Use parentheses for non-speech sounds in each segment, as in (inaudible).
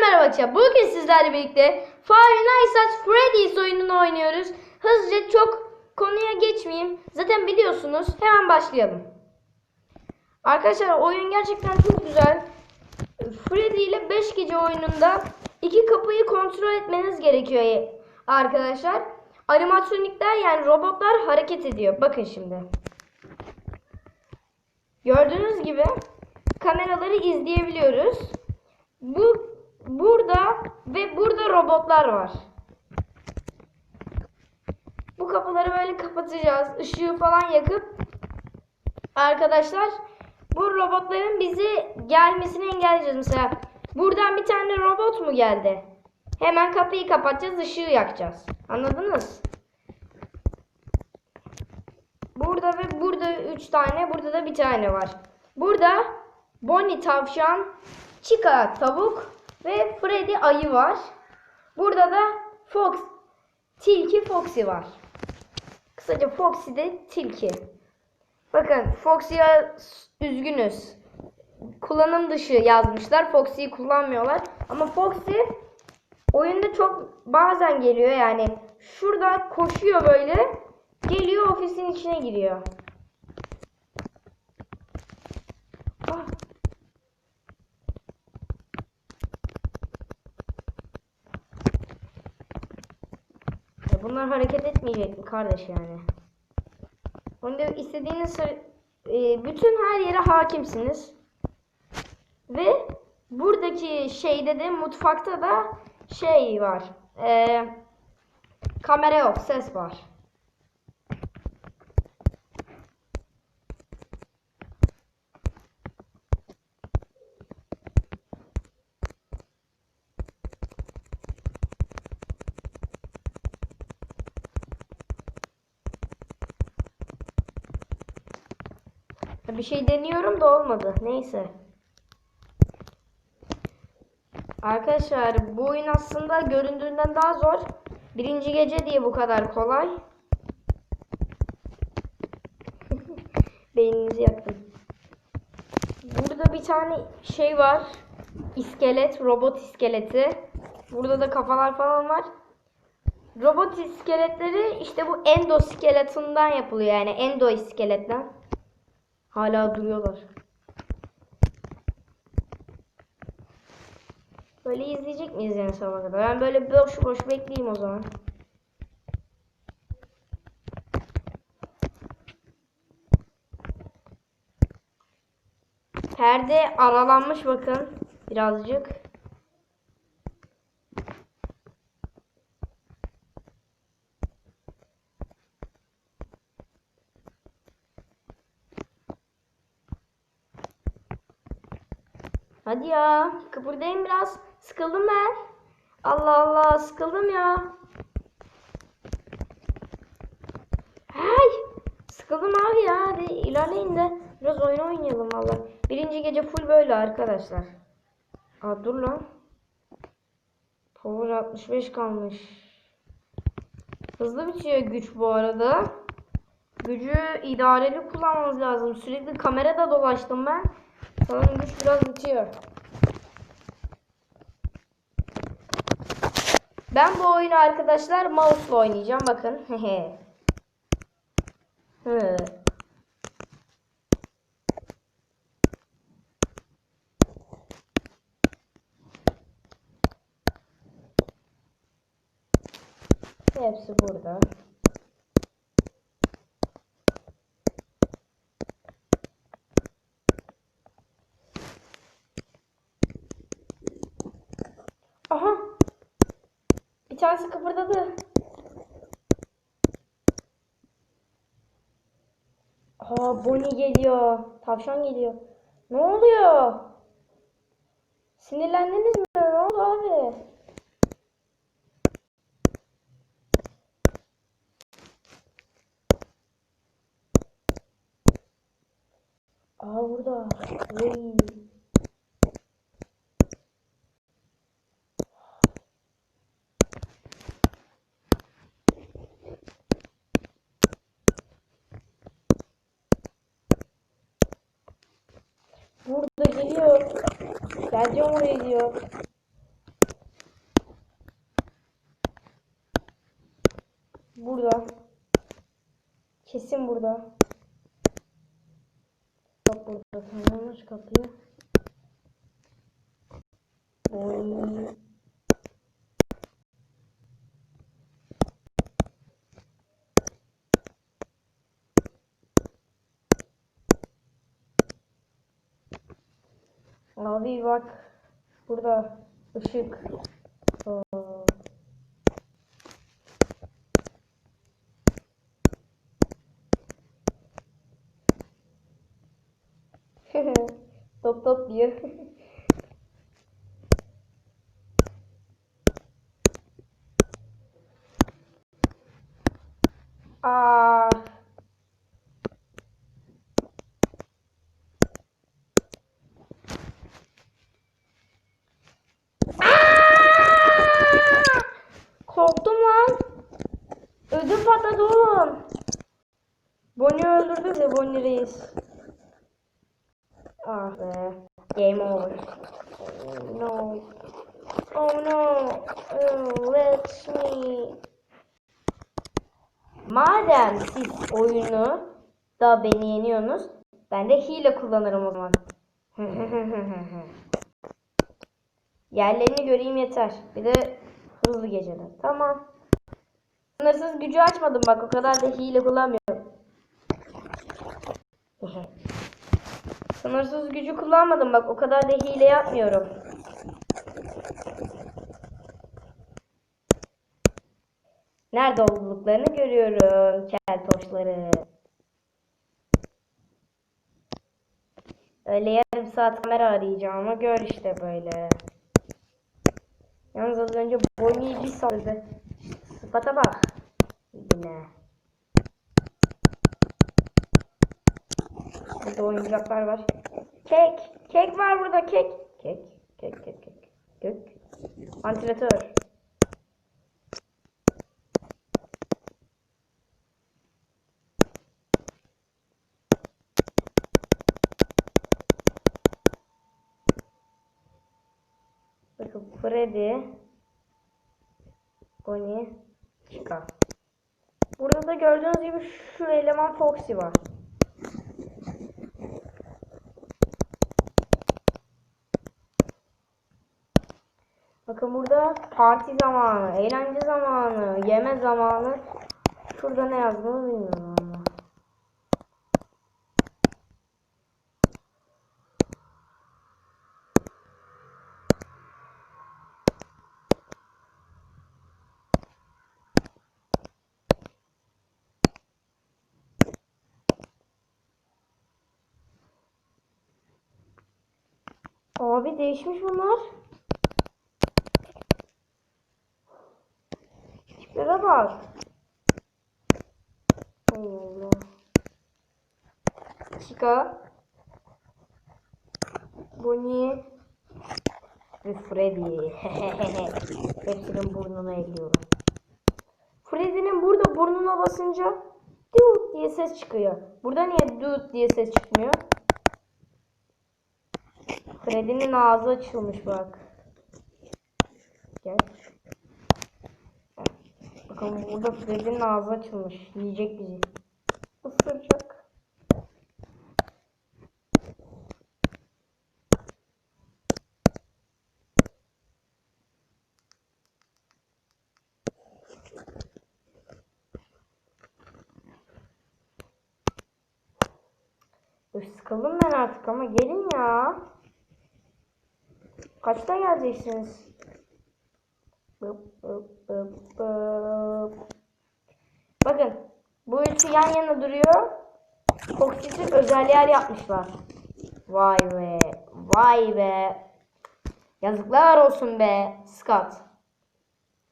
merhaba arkadaşlar. Bugün sizlerle birlikte Five Nights at Freddy's oyununu oynuyoruz. Hızlıca çok konuya geçmeyeyim. Zaten biliyorsunuz. Hemen başlayalım. Arkadaşlar oyun gerçekten çok güzel. Freddy ile 5 gece oyununda iki kapıyı kontrol etmeniz gerekiyor arkadaşlar. Animatronikler yani robotlar hareket ediyor. Bakın şimdi. Gördüğünüz gibi kameraları izleyebiliyoruz. Bu burada ve burada robotlar var. Bu kapıları böyle kapatacağız. Işığı falan yakıp arkadaşlar bu robotların bizi gelmesini engelleyeceğiz. Mesela buradan bir tane robot mu geldi? Hemen kapıyı kapatacağız, ışığı yakacağız. Anladınız? Burada ve burada üç tane, burada da bir tane var. Burada Bonnie tavşan, Chica tavuk ve Freddy ayı var. Burada da Fox, tilki Foxy var. Kısaca Foxy de tilki. Bakın Foxy'ye üzgünüz. Kullanım dışı yazmışlar. Foxy'yi kullanmıyorlar. Ama Foxy oyunda çok bazen geliyor yani. Şurada koşuyor böyle. Geliyor ofisin içine giriyor. Bunlar hareket etmeyecek mi kardeş yani? Onda istediğiniz e, bütün her yere hakimsiniz. Ve buradaki şeyde de mutfakta da şey var. E, kamera yok, ses var. Bir şey deniyorum da olmadı. Neyse. Arkadaşlar bu oyun aslında göründüğünden daha zor. Birinci gece diye bu kadar kolay. (laughs) Beyninizi yaktım. Burada bir tane şey var. İskelet, robot iskeleti. Burada da kafalar falan var. Robot iskeletleri işte bu endoskeletondan yapılıyor yani endo iskeletten. Hala duruyorlar. Böyle izleyecek miyiz yani sabah kadar? Ben böyle boş boş bekleyeyim o zaman. Perde aralanmış bakın birazcık. Hadi ya. Kıpırdayın biraz. Sıkıldım ben. Allah Allah sıkıldım ya. Hay. Sıkıldım abi ya. Hadi ilerleyin de biraz oyun oynayalım valla. Birinci gece full böyle arkadaşlar. Aa dur lan. Power 65 kalmış. Hızlı bitiyor güç bu arada. Gücü idareli kullanmamız lazım. Sürekli kamerada dolaştım ben. Sanırım güç biraz bitiyor. Ben bu oyunu arkadaşlar mouse'la oynayacağım. Bakın. (laughs) Hı. Hepsi burada. Aha. Bir tanesi kıpırdadı. Aa Bonnie geliyor. Tavşan geliyor. Ne oluyor? Sinirlendiniz mi? Ne oldu abi? Aa burada. Oy. Burada geliyor. Geleceğim oraya diyor. Kesin burada. Bak burada. Tamam aç kapıyı. Oy. Abi bak burada ışık. Top top diyor. Ah be. Game over. Oh, no. Oh no. Oh, let me. Madem siz oyunu da beni yeniyorsunuz, ben de hile kullanırım o zaman. (laughs) Yerlerini göreyim yeter. Bir de hızlı geceler. Tamam. Sınırsız gücü açmadım bak o kadar da hile kullanmıyorum. (laughs) Sınırsız gücü kullanmadım bak o kadar da hile yapmıyorum. Nerede olduklarını görüyorum keltoşları. Öyle yarım saat kamera arayacağımı gör işte böyle. Yalnız az önce Bonnie'yi bir saldı. Sıfata bak. Yine. Burada oyuncaklar var. Kek. Kek var burada kek. Kek. Kek kek kek. Kek. Vantilatör. Bakın Freddy. Bonnie. Chica. Burada da gördüğünüz gibi şu eleman Foxy var. Bakın burada parti zamanı, eğlence zamanı, yeme zamanı. Şurada ne yazdığını bilmiyorum ama. Abi değişmiş bunlar. Bak. Allah Allah. Chica. Bonnie. Ve Freddy. (laughs) Hepsinin burnunu elliyorum. Freddy'nin burada burnuna basınca dude diye ses çıkıyor. Burada niye dude diye ses çıkmıyor? Freddy'nin ağzı açılmış bak. Gel. Bakın burada Freddy'nin ağzı açılmış. Yiyecek bizi. Isıracak. Sıkıldım ben artık ama gelin ya. Kaçta geleceksiniz? Bakın bu üçü yan yana duruyor. Foxy'siz özel yer yapmışlar. Vay be. Vay be. Yazıklar olsun be Scott.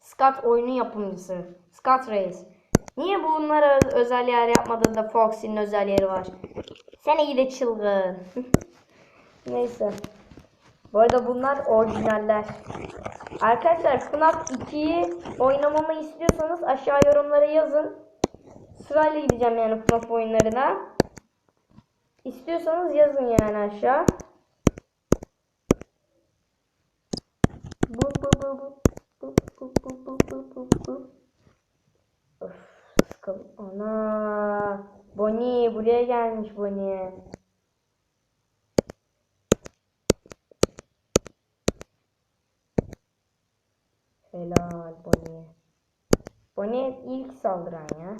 Scott oyunun yapımcısı. Scott Reis. Niye bunlara özel yer yapmadın da Foxy'nin özel yeri var? Seni gide çılgın. (laughs) Neyse. Bu arada bunlar orijinaller. Arkadaşlar FNAF 2'yi oynamamı istiyorsanız aşağı yorumlara yazın. Sırayla gideceğim yani FNAF oyunlarına. İstiyorsanız yazın yani aşağı. Bu bu bu bu bu bu bu bu bu bu bu. Of sıkıldım. Ana. buraya gelmiş Bonnie. Helal Bonnie. Bonnie ilk saldıran ya.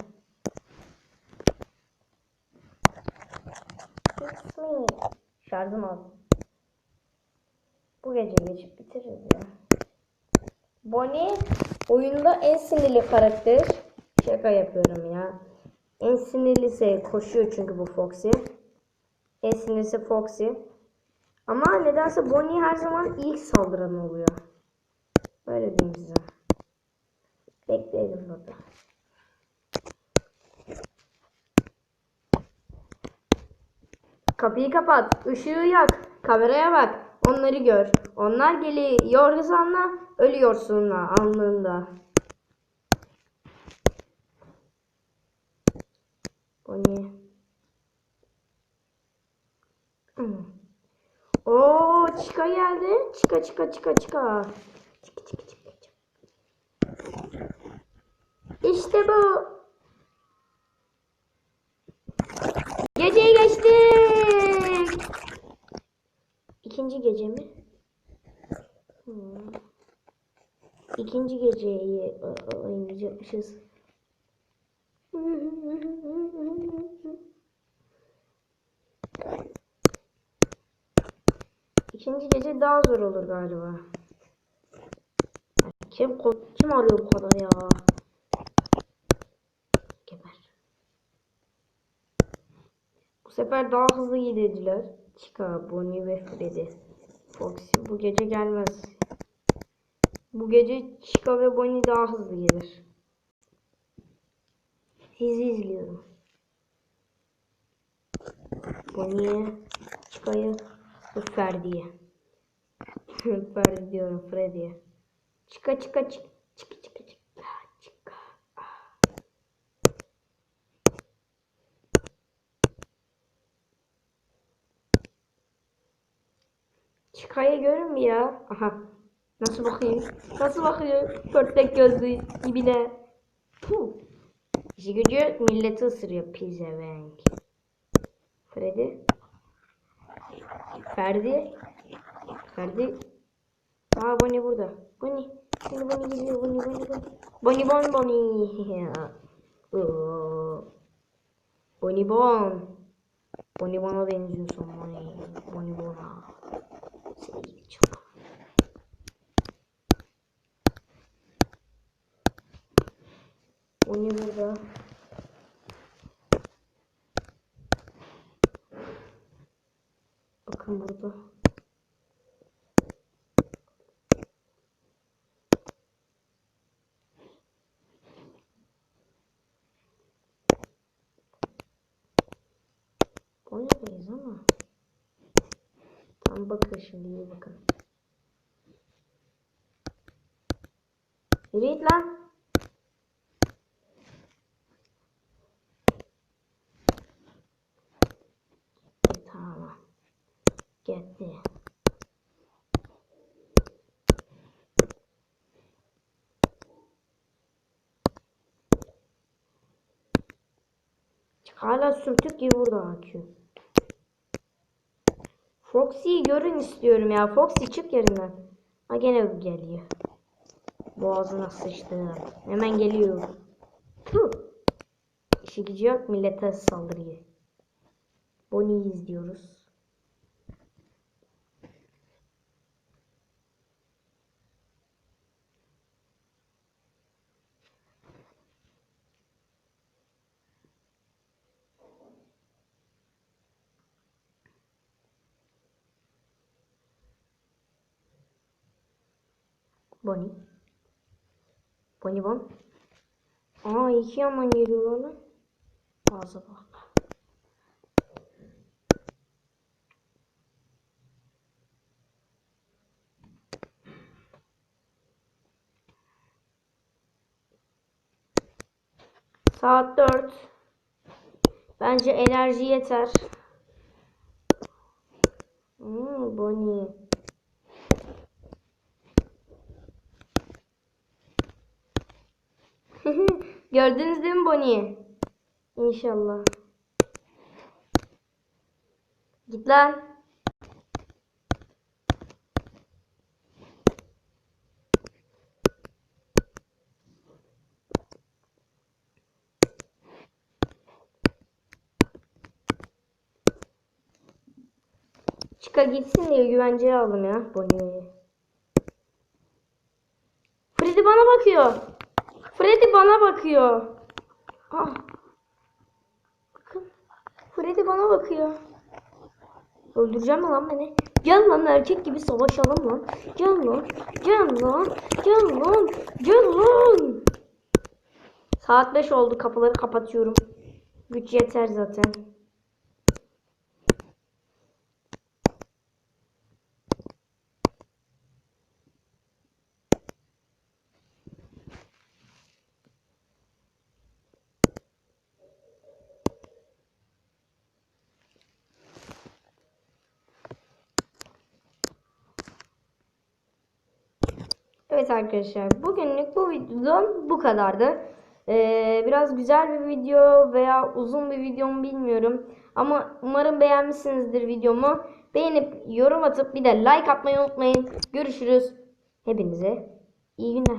Şarjım az. Bu gece geçip bitiririz ya. Bonnie oyunda en sinirli karakter. Şaka yapıyorum ya. En sinirlisi koşuyor çünkü bu Foxy. En sinirlisi Foxy. Ama nedense Bonnie her zaman ilk saldıran oluyor. Böyle diyeyim size. Bekleyelim burada. Kapıyı kapat, ışığı yak, kameraya bak, onları gör. Onlar geliyor sana, ölüyorsun anlığında. Bonnie. Hmm. Oo, Chica geldi. Chica, Chica, Chica, Chica. Chica, Chica, Chica, Chica. İşte bu. Geceyi geçtik. İkinci gece mi? Hmm. İkinci geceyi e, oynayacakmışız. İkinci gece daha zor olur galiba. Kim kim arıyor bu kadar ya? Bu sefer daha hızlı gidediler. Chica, Bonnie ve Freddy. Foxy bu gece gelmez. Bu gece Chica ve Bonnie daha hızlı gelir. Sizi izliyorum. Bonnie'ye, Chica'ya ve Ferdi'ye. (laughs) Ferdi diyorum Freddy'ye. Chica Chica Chica Chica Chica. Chica'yı görün mü ya? Aha. Nasıl bakıyor? Nasıl bakıyor? Pörtlek gözlü ibine. Puh. İşi gücü milleti ısırıyor pizevenk. Freddy. Ferdi. Ferdi. Aa Bonnie burada. Bonnie. Bonnie Bonnie geliyor. Bonnie Bonnie Bonnie. Bonnie Bon Bonnie. (laughs) Bonnie Bon. Bonnie Bon'a benziyorsun Bonnie. Bonnie Bon'a. Seni gidi çok. Bonnie burada. Bakın burada. Bonnie'deyiz ama. Tam bakın şimdi iyi bakın. Yürü git lan. Tamam. Gitti. Hala sürtük gibi burada açıyor. Foxy'yi görün istiyorum ya. Foxy çık yerinden. Ha gene geliyor. Boğazına sıçtı. Hemen geliyor. Tüh. İşi gücü yok millete saldırıyor. Bonnie'yi izliyoruz. Bonnie. Bonnie Bon. Aa iki yandan geliyorlar lan. Ağza bak. Saat 4. Bence enerji yeter. Hmm, Bonnie. Gördünüz değil mi Bonnie? İnşallah. Git lan. Çıka gitsin diye güvenceye aldım ya Bonnie'yi. Freddy bana bakıyor. Freddy bana bakıyor. Ah. Bakın. Freddy bana bakıyor. Öldüreceğim lan beni? Gel lan erkek gibi savaşalım lan. Gel lan. Gel lan. Gel lan. Gel lan. Saat 5 oldu. Kapıları kapatıyorum. Güç yeter zaten. Evet arkadaşlar bugünlük bu videom bu kadardı. Ee, biraz güzel bir video veya uzun bir video mu bilmiyorum. Ama umarım beğenmişsinizdir videomu. Beğenip yorum atıp bir de like atmayı unutmayın. Görüşürüz. Hepinize iyi günler.